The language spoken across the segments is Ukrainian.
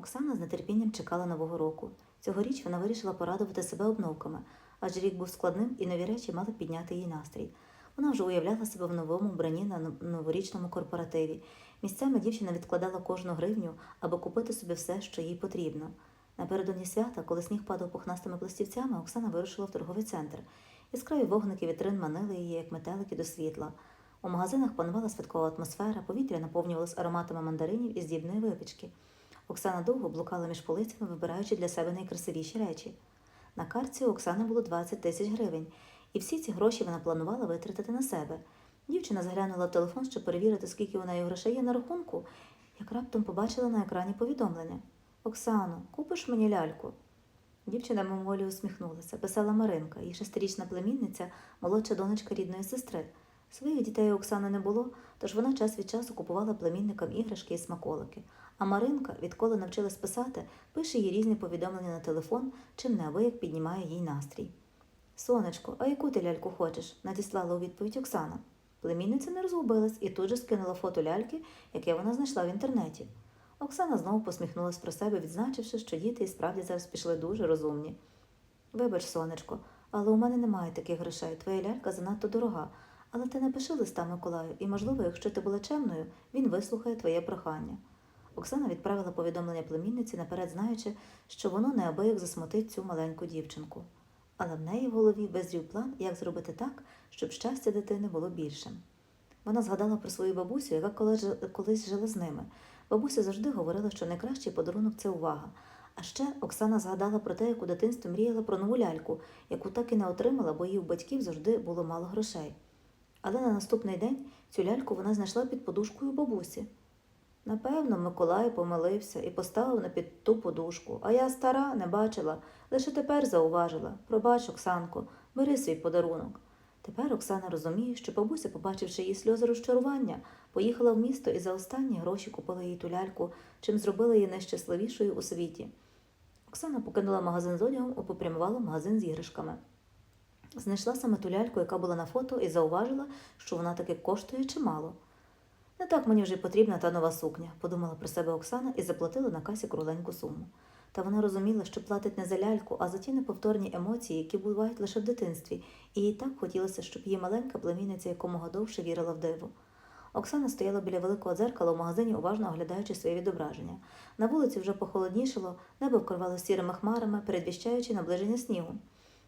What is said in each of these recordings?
Оксана з нетерпінням чекала нового року. Цьогоріч вона вирішила порадувати себе обновками, адже рік був складним і нові речі мали підняти їй настрій. Вона вже уявляла себе в новому вбранні на новорічному корпоративі. Місцями дівчина відкладала кожну гривню, аби купити собі все, що їй потрібно. Напередодні свята, коли сніг падав пухнастими пластівцями, Оксана вирушила в торговий центр. Яскраві вогники вітрин манили її, як метелики до світла. У магазинах панувала святкова атмосфера, повітря наповнювалось ароматами мандаринів і здібної випічки. Оксана довго блукала між полицями, вибираючи для себе найкрасивіші речі. На картці у Оксани було 20 тисяч гривень, і всі ці гроші вона планувала витратити на себе. Дівчина заглянула в телефон, щоб перевірити, скільки у неї грошей є на рахунку, як раптом побачила на екрані повідомлення: Оксано, купиш мені ляльку? Дівчина мимоволі усміхнулася. Писала Маринка, її шестирічна племінниця, молодша донечка рідної сестри. Своїх дітей у Оксани не було, тож вона час від часу купувала племінникам іграшки і смаколики. А Маринка, відколи навчилась писати, пише їй різні повідомлення на телефон, чим неабияк піднімає їй настрій. Сонечко, а яку ти ляльку хочеш? надіслала у відповідь Оксана. Племінниця не розгубилась і тут же скинула фото ляльки, яке вона знайшла в інтернеті. Оксана знову посміхнулась про себе, відзначивши, що діти і справді зараз пішли дуже розумні. Вибач, сонечко, але у мене немає таких грошей. Твоя лялька занадто дорога. Але ти напиши листа Миколаю, і, можливо, якщо ти була чемною, він вислухає твоє прохання. Оксана відправила повідомлення племінниці, наперед знаючи, що воно неабияк засмутить цю маленьку дівчинку. Але в неї в голові визрів план, як зробити так, щоб щастя дитини було більшим. Вона згадала про свою бабусю, яка колись жила з ними. Бабуся завжди говорила, що найкращий подарунок це увага. А ще Оксана згадала про те, як у дитинстві мріяла про нову ляльку, яку так і не отримала, бо її у батьків завжди було мало грошей. Але на наступний день цю ляльку вона знайшла під подушкою бабусі. Напевно, Миколай помилився і поставив на під ту подушку, а я стара не бачила, лише тепер зауважила. Пробач, Оксанко, бери свій подарунок. Тепер Оксана розуміє, що бабуся, побачивши її сльози розчарування, поїхала в місто і за останні гроші купила їй ту ляльку, чим зробила її найщасливішою у світі. Оксана покинула магазин з одягом і попрямувала магазин з іграшками. Знайшла саме ту ляльку, яка була на фото, і зауважила, що вона таки коштує чимало. Не так мені вже й потрібна та нова сукня, подумала про себе Оксана і заплатила на касі кругленьку суму. Та вона розуміла, що платить не за ляльку, а за ті неповторні емоції, які бувають лише в дитинстві, і їй так хотілося, щоб її маленька племінниця якомога довше вірила в диво. Оксана стояла біля великого дзеркала в магазині, уважно оглядаючи своє відображення. На вулиці вже похолоднішало, небо вкривало сірими хмарами, передвіщаючи наближення снігу.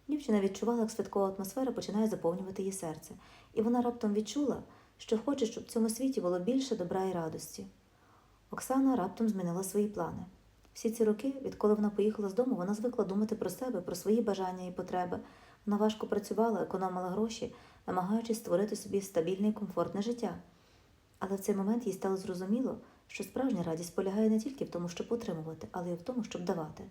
Дівчина відчувала, як святкова атмосфера починає заповнювати її серце, і вона раптом відчула, що хоче, щоб в цьому світі було більше добра і радості. Оксана раптом змінила свої плани. Всі ці роки, відколи вона поїхала з дому, вона звикла думати про себе, про свої бажання і потреби. Вона важко працювала, економила гроші, намагаючись створити собі стабільне і комфортне життя. Але в цей момент їй стало зрозуміло, що справжня радість полягає не тільки в тому, щоб отримувати, але й в тому, щоб давати.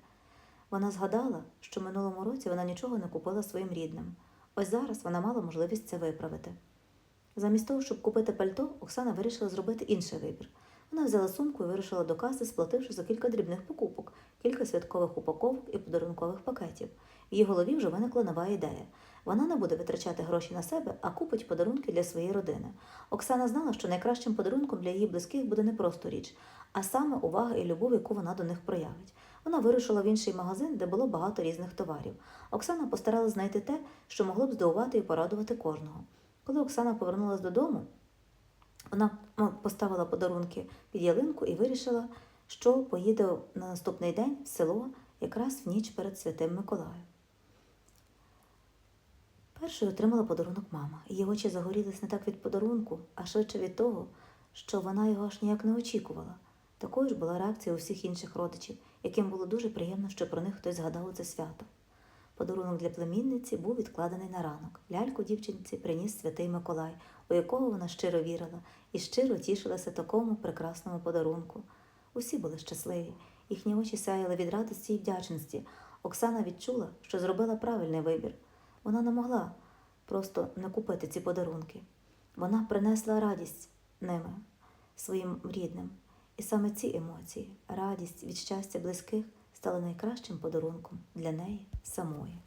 Вона згадала, що минулому році вона нічого не купила своїм рідним. Ось зараз вона мала можливість це виправити. Замість того, щоб купити пальто, Оксана вирішила зробити інший вибір. Вона взяла сумку і вирушила до каси, сплативши за кілька дрібних покупок, кілька святкових упаковок і подарункових пакетів. В її голові вже виникла нова ідея. Вона не буде витрачати гроші на себе, а купить подарунки для своєї родини. Оксана знала, що найкращим подарунком для її близьких буде не просто річ, а саме увага і любов, яку вона до них проявить. Вона вирушила в інший магазин, де було багато різних товарів. Оксана постаралась знайти те, що могло б здивувати і порадувати кожного. Коли Оксана повернулася додому, вона поставила подарунки під ялинку і вирішила, що поїде на наступний день в село якраз в ніч перед Святим Миколаєм. Першою отримала подарунок мама. Її очі загорілись не так від подарунку, а швидше від того, що вона його аж ніяк не очікувала. Такою ж була реакція у всіх інших родичів, яким було дуже приємно, що про них хтось згадав у це свято. Подарунок для племінниці був відкладений на ранок. Ляльку дівчинці приніс святий Миколай, у якого вона щиро вірила і щиро тішилася такому прекрасному подарунку. Усі були щасливі, їхні очі сяяли від радості і вдячності. Оксана відчула, що зробила правильний вибір. Вона не могла просто не купити ці подарунки. Вона принесла радість ними, своїм рідним. І саме ці емоції, радість від щастя близьких, стали найкращим подарунком для неї самої.